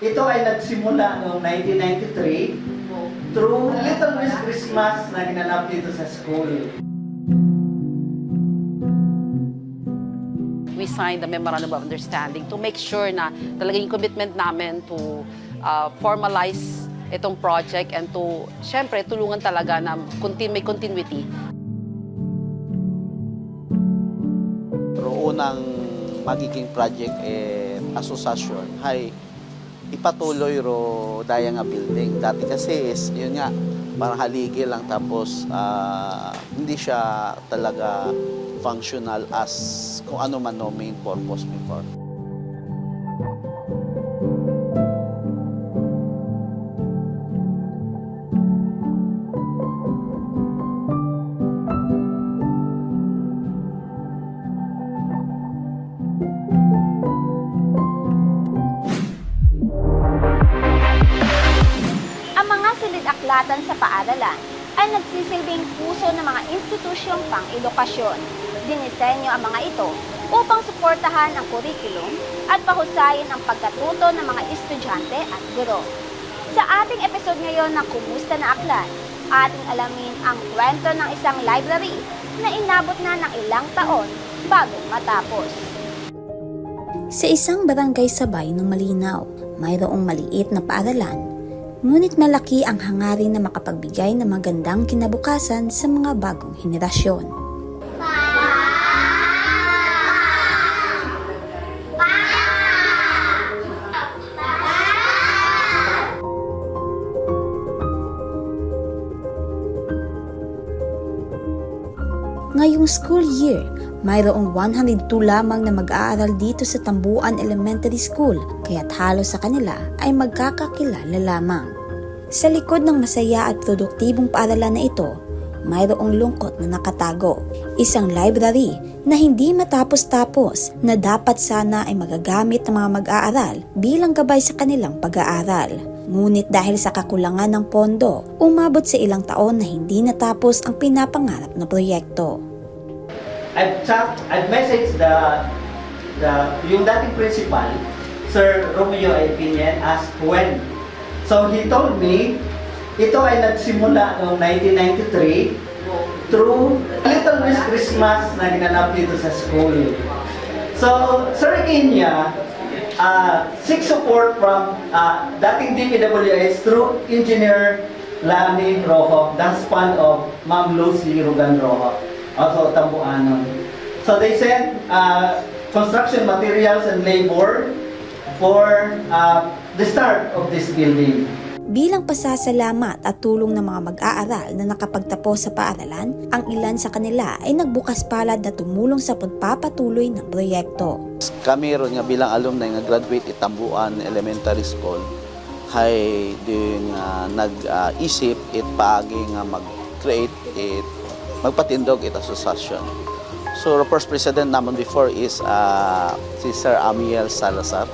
Ito ay nagsimula noong 1993 through Little Miss Christmas na ginanap dito sa school. we signed the memorandum of understanding to make sure na talaga yung commitment namin to uh, formalize itong project and to, syempre, tulungan talaga na may continuity. Pero unang magiging project eh, asosasyon ay ipatuloy ro daya nga building. Dati kasi is, yun nga, parang haligi lang tapos ah, hindi siya talaga functional as kung ano man no main purpose before. Paaralan ay nagsisilbing puso ng mga institusyong pang-edukasyon. Dinisenyo ang mga ito upang suportahan ang kurikulum at pahusayin ang pagkatuto ng mga estudyante at guro. Sa ating episode ngayon ng Kumusta na Aklat, ating alamin ang kwento ng isang library na inabot na ng ilang taon bago matapos. Sa isang barangay sabay ng Malinaw, mayroong maliit na paaralan. Ngunit malaki ang hangarin na makapagbigay ng magandang kinabukasan sa mga bagong henerasyon. Ngayong school year, mayroong 102 lamang na mag-aaral dito sa Tambuan Elementary School, kaya't halos sa kanila ay magkakakilala lamang. Sa likod ng masaya at produktibong paaralan na ito, mayroong lungkot na nakatago. Isang library na hindi matapos-tapos na dapat sana ay magagamit ng mga mag-aaral bilang gabay sa kanilang pag-aaral. Ngunit dahil sa kakulangan ng pondo, umabot sa ilang taon na hindi natapos ang pinapangarap na proyekto. I've chat, I've messaged the, the, yung dating principal, Sir Romeo Epinien, asked when. So he told me, ito ay nagsimula noong 1993 through Little Miss Christmas na ginanap dito sa school. So, Sir Kenya, uh, seek support from uh, dating DPWH through Engineer Lani Rojo, the husband of Ma'am Lucy Rugan Rojo, also Tambuanon. So they sent uh, construction materials and labor for uh, the start of this building. Bilang pasasalamat at tulong ng mga mag-aaral na nakapagtapos sa paaralan, ang ilan sa kanila ay nagbukas palad na tumulong sa pagpapatuloy ng proyekto. Kami ron nga bilang alumni nga graduate Itambuan Elementary School hay din nga nag-isip it paagi nga mag-create it magpatindog it association. So the first president naman before is uh, si Sir Amiel Salazar.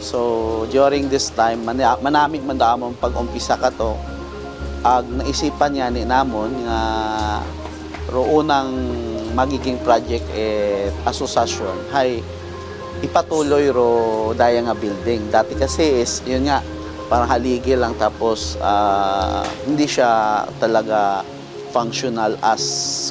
So during this time mana- manamig man daamon pag-umpisa ka to ag naisipan niya ni namon nga ro unang magiging project eh asosasyon hay ipatuloy ro daya nga building. Dati kasi is yun nga parang haligi lang tapos ah, hindi siya talaga functional as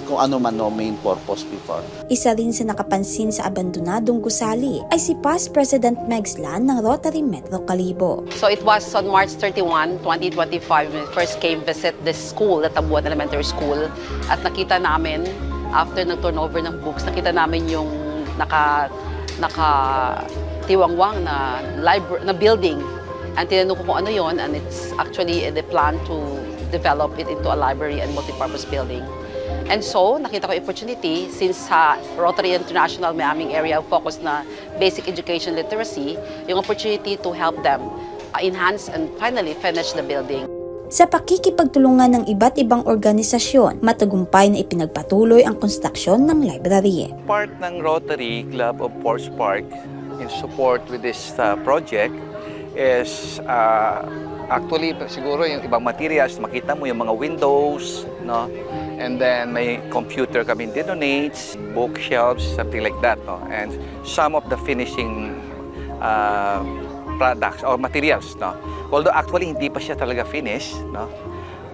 kung ano man no main purpose before. Isa rin sa nakapansin sa abandonadong gusali ay si Past President Megs Lan ng Rotary Metro Calibo. So it was on March 31, 2025 when we first came visit this school, the Tabuan Elementary School. At nakita namin, after ng turnover ng books, nakita namin yung naka, naka tiwangwang na, libra- na building. And tinanong ko kung ano yon and it's actually the plan to develop it into a library and multipurpose building. And so, nakita ko opportunity since sa Rotary International may aming area of focus na basic education literacy, yung opportunity to help them uh, enhance and finally finish the building. Sa pakikipagtulungan ng iba't ibang organisasyon, matagumpay na ipinagpatuloy ang konstruksyon ng library. part ng Rotary Club of Forest Park in support with this uh, project is uh, actually siguro yung ibang materials makita mo yung mga windows no and then may computer kami donates bookshelves something like that no and some of the finishing uh, products or materials, no? Although actually hindi pa siya talaga finished, no?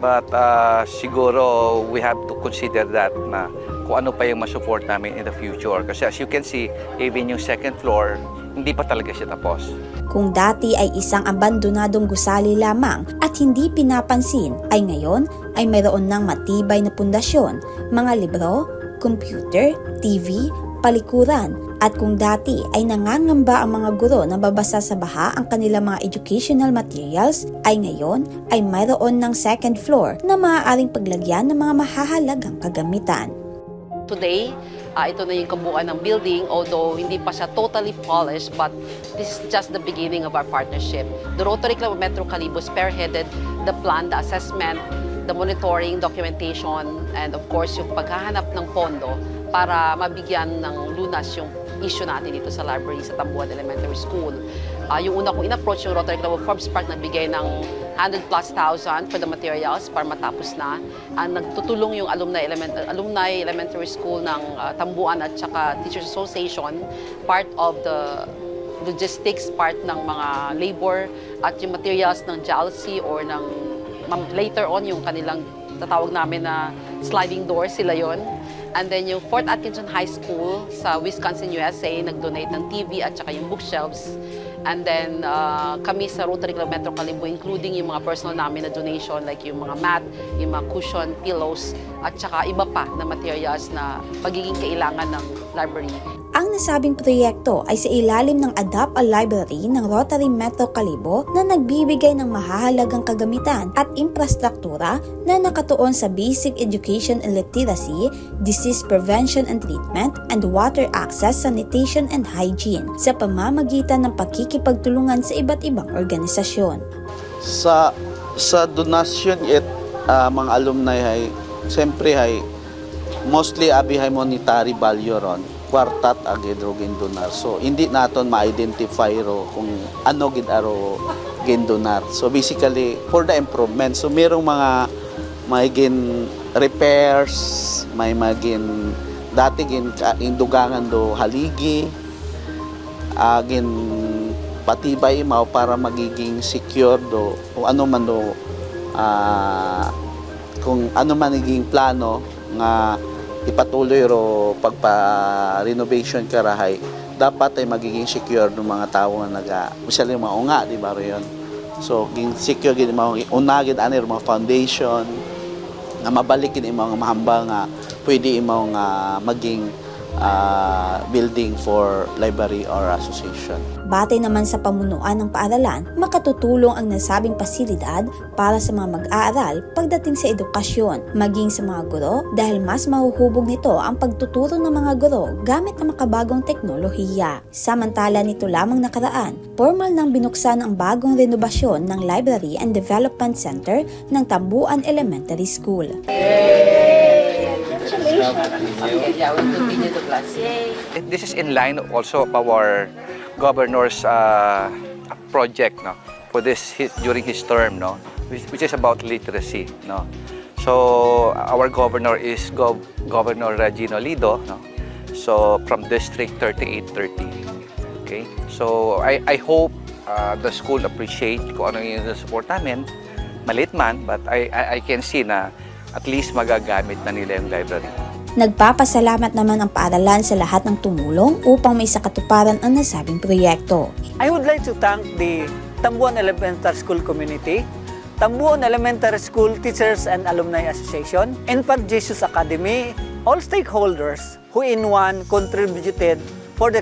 But uh, siguro we have to consider that na kung ano pa yung masupport namin in the future. Kasi as you can see, even yung second floor, hindi pa talaga siya tapos. Kung dati ay isang abandonadong gusali lamang at hindi pinapansin, ay ngayon ay mayroon ng matibay na pundasyon, mga libro, computer, TV, palikuran, at kung dati ay nangangamba ang mga guro na babasa sa baha ang kanilang mga educational materials, ay ngayon ay mayroon ng second floor na maaaring paglagyan ng mga mahahalagang kagamitan. Today, ah, ito na yung kabuuan ng building, although hindi pa siya totally polished, but this is just the beginning of our partnership. The Rotary Club of Metro Calibo spearheaded the plan, the assessment, the monitoring, documentation, and of course, yung paghahanap ng pondo para mabigyan ng lunas yung issue natin dito sa library sa Tambuan Elementary School. Ah, yung una kong in-approach yung Rotary Club of Forbes Park, nagbigay ng 100 plus thousand for the materials para matapos na. Ang nagtutulong yung alumni, element, alumni elementary school ng ah, Tambuan at saka Teachers Association, part of the logistics, part ng mga labor at yung materials ng JALC or ng later on yung kanilang tatawag namin na sliding door sila yon. And then yung Fort Atkinson High School sa Wisconsin, USA, nag-donate ng TV at saka yung bookshelves. And then uh, kami sa Rotary Club Metro Calibo, including yung mga personal namin na donation like yung mga mat, yung mga cushion, pillows, at saka iba pa na materials na pagiging kailangan ng library. Ang nasabing proyekto ay sa ilalim ng Adopt a Library ng Rotary Metro Calibo na nagbibigay ng mahahalagang kagamitan at infrastruktura na nakatuon sa basic education and literacy, disease prevention and treatment, and water access, sanitation and hygiene sa pamamagitan ng pakikipagtulungan sa iba't ibang organisasyon. Sa sa donasyon it ah, mga alumni ay siyempre ay mostly abi hay monetary value ron kwartat agid ro gindonar. So hindi naton ma-identify ro kung ano gid aro gindonar. So basically for the improvement. So merong mga may gin repairs, may magin dati gin indugangan do haligi agin patibay imaw para magiging secure do kung ano man do ah, kung ano man naging plano nga ipatuloy ro pagpa-renovation karahay dapat ay magiging secure ng mga tao nga naga usually mga unga di ba yun? So ging secure gid mga una gid ani mga foundation nga mabalik gid mga mahamba nga pwede imaw nga maging ah, building for library or association Batay naman sa pamunuan ng paaralan, makatutulong ang nasabing pasilidad para sa mga mag-aaral pagdating sa edukasyon, maging sa mga guro dahil mas mahuhubog nito ang pagtuturo ng mga guro gamit ang makabagong teknolohiya. Samantala nito lamang nakaraan, formal nang binuksan ang bagong renobasyon ng Library and Development Center ng Tambuan Elementary School. This is in line also of our governor's uh, project no for this hi- during his term no which, which is about literacy no. So our governor is Gov- Governor Regino Lido no. So from district 3830 okay. So I I hope uh, the school appreciate kung ano yung support namin. Maliit man but I, I I can see na at least magagamit na nila yung library Nagpapasalamat naman ang paaralan sa lahat ng tumulong upang may sakatuparan ang nasabing proyekto. I would like to thank the Tambuan Elementary School community, Tambuan Elementary School Teachers and Alumni Association, Infant Jesus Academy, all stakeholders who in one contributed for the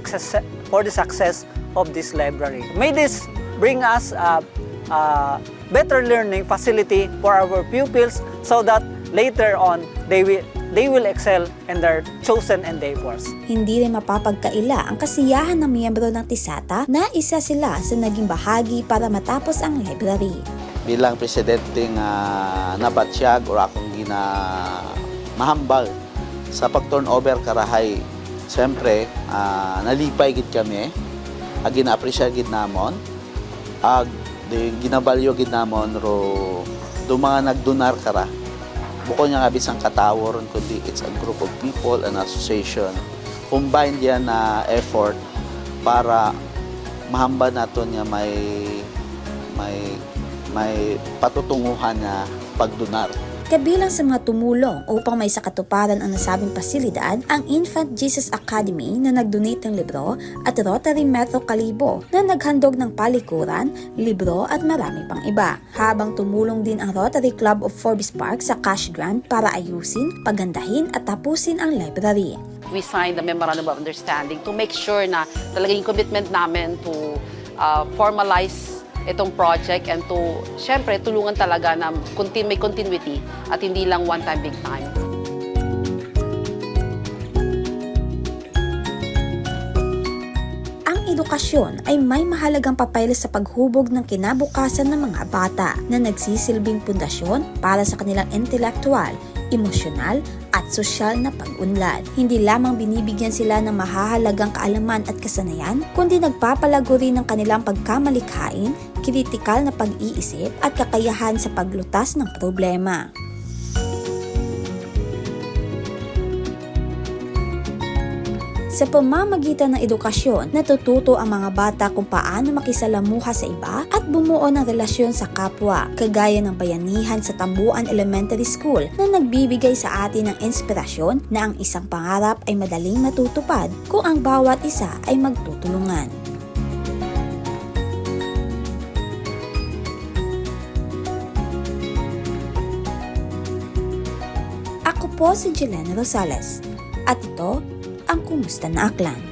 for the success of this library. May this bring us a, a better learning facility for our pupils so that later on they will they will excel in their chosen endeavors. Hindi rin mapapagkaila ang kasiyahan ng miyembro ng Tisata na isa sila sa naging bahagi para matapos ang library. bilang presidente nga nabatsyag or akong gina mahambal sa pag-turnover karahay siyempre ah, nalipay gid kami ag gina-appreciate gid namon ag ginabalyo gid namon ro do mga nagdonar kara buko nga katawo ron kundi it's a group of people an association combined yan na effort para mahamba naton nga may may may patutunguhan nga pagdunar. Kabilang sa mga tumulong upang may sakatuparan ang nasabing pasilidad, ang Infant Jesus Academy na nag-donate ng libro at Rotary Metro Kalibo na naghandog ng palikuran, libro at marami pang iba. Habang tumulong din ang Rotary Club of Forbes Park sa cash grant para ayusin, pagandahin at tapusin ang library. we signed the memorandum of understanding to make sure na talaga yung commitment namin to uh, formalize itong project and to, syempre, tulungan talaga na may continuity at hindi lang one time, big time. Edukasyon ay may mahalagang papel sa paghubog ng kinabukasan ng mga bata na nagsisilbing pundasyon para sa kanilang intelektual, emosyonal at sosyal na pag-unlad. Hindi lamang binibigyan sila ng mahahalagang kaalaman at kasanayan, kundi nagpapalago rin ng kanilang pagkamalikhain, kritikal na pag-iisip at kakayahan sa paglutas ng problema. Sa pamamagitan ng edukasyon, natututo ang mga bata kung paano makisalamuha sa iba at bumuo ng relasyon sa kapwa, kagaya ng bayanihan sa Tambuan Elementary School na nagbibigay sa atin ng inspirasyon na ang isang pangarap ay madaling matutupad kung ang bawat isa ay magtutulungan. Po si Jelena Rosales at ito ang Kumusta na Aklan.